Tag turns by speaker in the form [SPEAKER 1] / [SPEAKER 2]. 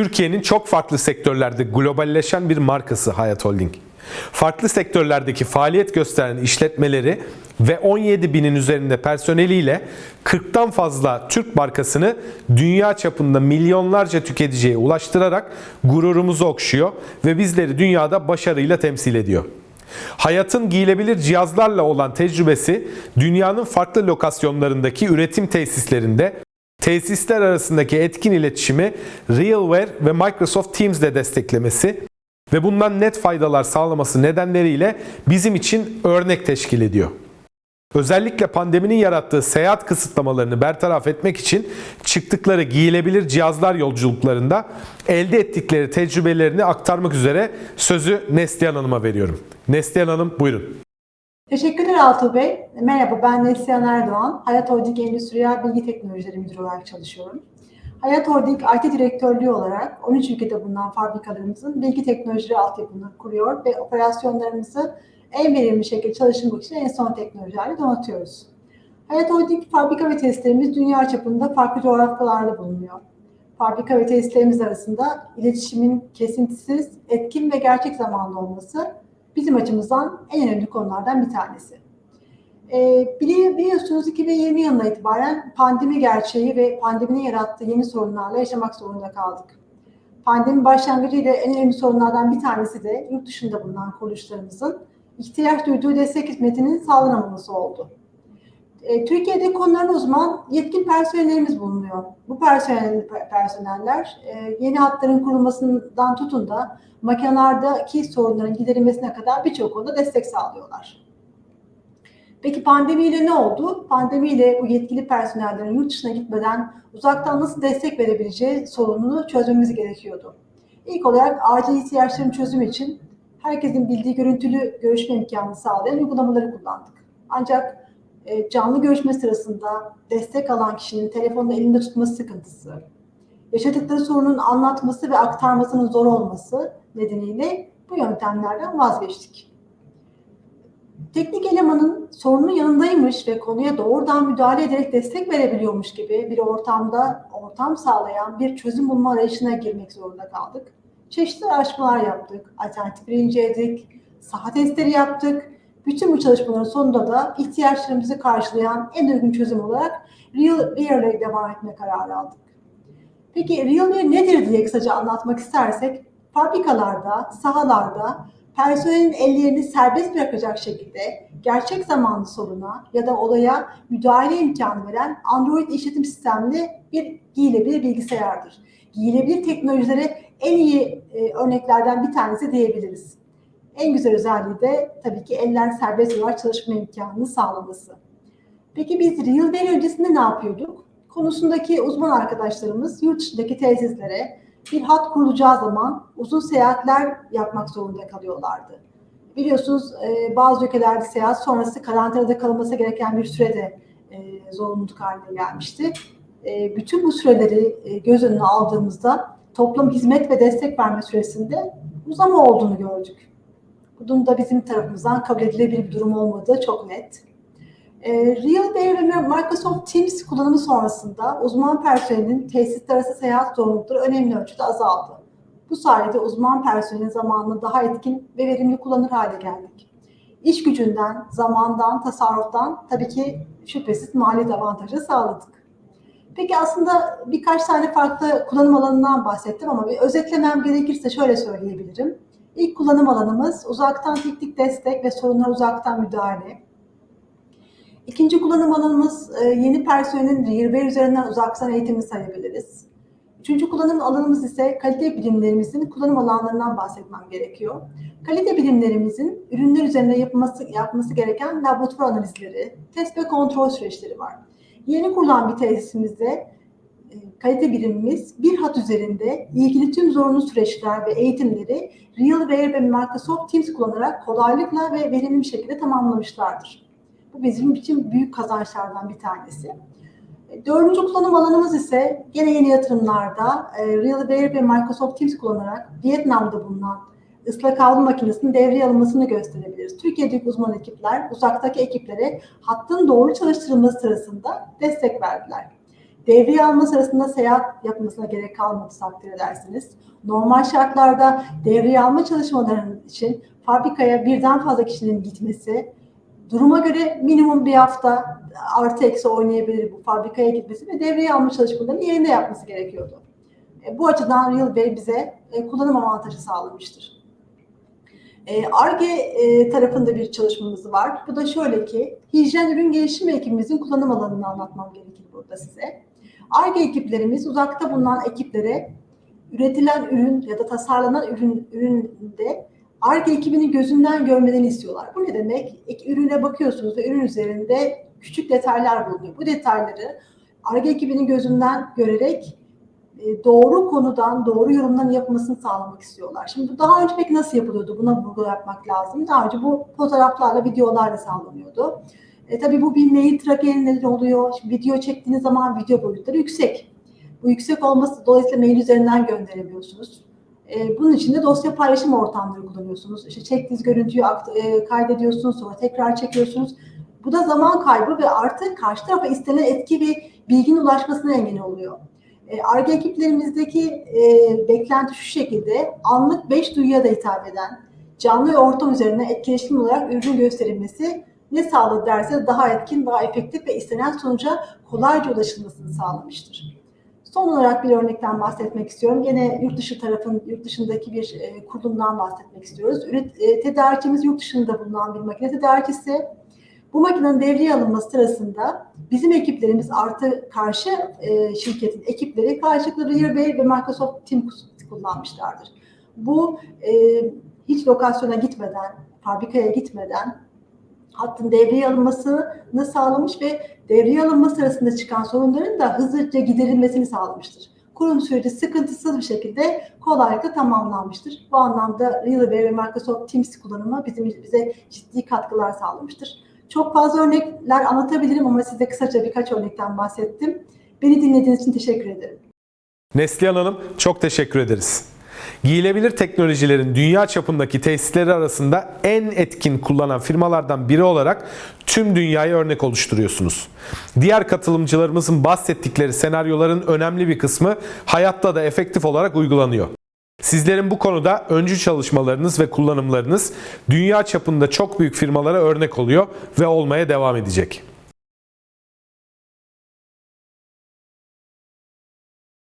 [SPEAKER 1] Türkiye'nin çok farklı sektörlerde globalleşen bir markası Hayat Holding. Farklı sektörlerdeki faaliyet gösteren işletmeleri ve 17 binin üzerinde personeliyle 40'tan fazla Türk markasını dünya çapında milyonlarca tüketiciye ulaştırarak gururumuzu okşuyor ve bizleri dünyada başarıyla temsil ediyor. Hayatın giyilebilir cihazlarla olan tecrübesi dünyanın farklı lokasyonlarındaki üretim tesislerinde tesisler arasındaki etkin iletişimi RealWear ve Microsoft Teams ile desteklemesi ve bundan net faydalar sağlaması nedenleriyle bizim için örnek teşkil ediyor. Özellikle pandeminin yarattığı seyahat kısıtlamalarını bertaraf etmek için çıktıkları giyilebilir cihazlar yolculuklarında elde ettikleri tecrübelerini aktarmak üzere sözü Neslihan Hanım'a veriyorum. Neslihan Hanım buyurun.
[SPEAKER 2] Teşekkürler Altuğ Bey. Merhaba ben Neslihan Erdoğan. Hayat Holding Endüstriyel Bilgi Teknolojileri Müdürü olarak çalışıyorum. Hayat Holding IT Direktörlüğü olarak 13 ülkede bulunan fabrikalarımızın bilgi teknolojileri altyapını kuruyor ve operasyonlarımızı en verimli şekilde çalıştırmak için en son teknolojilerle donatıyoruz. Hayat Holding fabrika ve tesislerimiz dünya çapında farklı coğrafyalarda bulunuyor. Fabrika ve tesislerimiz arasında iletişimin kesintisiz, etkin ve gerçek zamanlı olması bizim açımızdan en önemli konulardan bir tanesi. Bili- biliyorsunuz 2020 yılına itibaren pandemi gerçeği ve pandeminin yarattığı yeni sorunlarla yaşamak zorunda kaldık. Pandemi başlangıcıyla en önemli sorunlardan bir tanesi de yurt dışında bulunan kuruluşlarımızın ihtiyaç duyduğu destek hizmetinin sağlanamaması oldu. Ee, Türkiye'de konuların uzman yetkin personellerimiz bulunuyor. Bu personel, personeller e, yeni hatların kurulmasından tutun da makinelerdeki sorunların giderilmesine kadar birçok konuda destek sağlıyorlar. Peki pandemiyle ne oldu? Pandemiyle bu yetkili personellerin yurt dışına gitmeden uzaktan nasıl destek verebileceği sorununu çözmemiz gerekiyordu. İlk olarak acil ihtiyaçların çözümü için herkesin bildiği görüntülü görüşme imkanı sağlayan uygulamaları kullandık. Ancak e, canlı görüşme sırasında destek alan kişinin telefonunu elinde tutması sıkıntısı, yaşadıkları sorunun anlatması ve aktarmasının zor olması nedeniyle bu yöntemlerden vazgeçtik. Teknik elemanın sorunun yanındaymış ve konuya doğrudan müdahale ederek destek verebiliyormuş gibi bir ortamda ortam sağlayan bir çözüm bulma arayışına girmek zorunda kaldık. Çeşitli araştırmalar yaptık, alternatifleri inceledik, saha testleri yaptık. Bütün bu çalışmaların sonunda da ihtiyaçlarımızı karşılayan en uygun çözüm olarak RealWear ile devam etme kararı aldık. Peki RealWear nedir diye kısaca anlatmak istersek, fabrikalarda, sahalarda personelin ellerini serbest bırakacak şekilde gerçek zamanlı soruna ya da olaya müdahale imkanı veren Android işletim sistemli bir giyilebilir bilgisayardır. Giyilebilir teknolojilere en iyi e, örneklerden bir tanesi diyebiliriz. En güzel özelliği de tabii ki eller serbest olarak çalışma imkanını sağlaması. Peki biz RealWear öncesinde ne yapıyorduk? Konusundaki uzman arkadaşlarımız yurt dışındaki tesislere bir hat kurulacağı zaman uzun seyahatler yapmak zorunda kalıyorlardı. Biliyorsunuz e, bazı ülkelerde seyahat sonrası karantinada kalınması gereken bir sürede e, zorunluluk haline gelmişti. E, bütün bu süreleri göz önüne aldığımızda toplam hizmet ve destek verme süresinde uzama olduğunu gördük. Bunun da bizim tarafımızdan kabul edilebilir bir durum olmadığı çok net. E, RealWear ve Microsoft Teams kullanımı sonrasında uzman personelin tesisler arası seyahat zorunlulukları önemli ölçüde azaldı. Bu sayede uzman personelin zamanını daha etkin ve verimli kullanır hale geldik. İş gücünden, zamandan, tasarruftan tabii ki şüphesiz maliyet avantajı sağladık. Peki aslında birkaç tane farklı kullanım alanından bahsettim ama bir özetlemem gerekirse şöyle söyleyebilirim. İlk kullanım alanımız uzaktan teknik destek ve sorunlara uzaktan müdahale. İkinci kullanım alanımız e, yeni personelin RealWear üzerinden uzaktan eğitimi sayabiliriz. Üçüncü kullanım alanımız ise kalite bilimlerimizin kullanım alanlarından bahsetmem gerekiyor. Kalite bilimlerimizin ürünler üzerinde yapılması, yapması gereken laboratuvar analizleri, test ve kontrol süreçleri var. Yeni kurulan bir tesisimizde kalite birimimiz bir hat üzerinde ilgili tüm zorunlu süreçler ve eğitimleri RealWear ve Microsoft Teams kullanarak kolaylıkla ve verimli bir şekilde tamamlamışlardır. Bu bizim için büyük kazançlardan bir tanesi. E, Dördüncü kullanım alanımız ise gene yeni yatırımlarda e, RealWear ve Microsoft Teams kullanarak Vietnam'da bulunan ıslak havlu makinesinin devreye alınmasını gösterebiliriz. Türkiye'deki uzman ekipler uzaktaki ekiplere hattın doğru çalıştırılması sırasında destek verdiler. Devriye alma sırasında seyahat yapmasına gerek kalmadı takdir edersiniz. Normal şartlarda devriye alma çalışmalarının için fabrikaya birden fazla kişinin gitmesi, duruma göre minimum bir hafta artı eksi oynayabilir bu fabrikaya gitmesi ve devriye alma çalışmalarını yerinde yapması gerekiyordu. E, bu açıdan Real Bey bize e, kullanım avantajı sağlamıştır. E, ARGE tarafında bir çalışmamız var. Bu da şöyle ki, hijyen ürün gelişimi ekibimizin kullanım alanını anlatmam gerekir burada size. ARGE ekiplerimiz uzakta bulunan ekiplere üretilen ürün ya da tasarlanan ürün üründe ARGE ekibinin gözünden görmelerini istiyorlar. Bu ne demek? Ek- Ürüne bakıyorsunuz ve ürün üzerinde küçük detaylar bulunuyor. Bu detayları ARGE ekibinin gözünden görerek e, doğru konudan doğru yorumların yapılmasını sağlamak istiyorlar. Şimdi bu daha önce peki nasıl yapılıyordu? Buna vurgu yapmak lazım. Daha önce bu fotoğraflarla, videolarla sağlanıyordu. E, tabii bu bir mail tracker'leri oluyor. Şimdi video çektiğiniz zaman video boyutları yüksek. Bu yüksek olması dolayısıyla mail üzerinden gönderebiliyorsunuz. E, bunun için de dosya paylaşım ortamları kullanıyorsunuz. İşte çektiğiniz görüntüyü e, kaydediyorsunuz, sonra tekrar çekiyorsunuz. Bu da zaman kaybı ve artık karşı tarafa istenen etki ve bilginin ulaşmasına engel oluyor. ARGE ekiplerimizdeki e, beklenti şu şekilde, anlık beş duyuya da hitap eden, canlı ve ortam üzerine etkileşim olarak ürün gösterilmesi ne sağladı derse daha etkin, daha efektif ve istenen sonuca kolayca ulaşılmasını sağlamıştır. Son olarak bir örnekten bahsetmek istiyorum. Yine yurt dışı tarafın, yurt dışındaki bir e, kurulumdan bahsetmek istiyoruz. Üret, e, tedarikçimiz yurt dışında bulunan bir makine tedarikçisi. Bu makinenin devreye alınması sırasında bizim ekiplerimiz artı karşı e, şirketin ekipleri karşılıklı Bay ve Microsoft Teams kullanmışlardır. Bu e, hiç lokasyona gitmeden, fabrikaya gitmeden hattın devreye alınmasını sağlamış ve devreye alınma sırasında çıkan sorunların da hızlıca giderilmesini sağlamıştır. Kurum süreci sıkıntısız bir şekilde kolaylıkla tamamlanmıştır. Bu anlamda RealWare ve Microsoft Teams kullanımı bizim bize ciddi katkılar sağlamıştır. Çok fazla örnekler anlatabilirim ama size kısaca birkaç örnekten bahsettim. Beni dinlediğiniz için teşekkür ederim.
[SPEAKER 1] Neslihan Hanım çok teşekkür ederiz. Giyilebilir teknolojilerin dünya çapındaki tesisleri arasında en etkin kullanan firmalardan biri olarak tüm dünyaya örnek oluşturuyorsunuz. Diğer katılımcılarımızın bahsettikleri senaryoların önemli bir kısmı hayatta da efektif olarak uygulanıyor. Sizlerin bu konuda öncü çalışmalarınız ve kullanımlarınız dünya çapında çok büyük firmalara örnek oluyor ve olmaya devam edecek.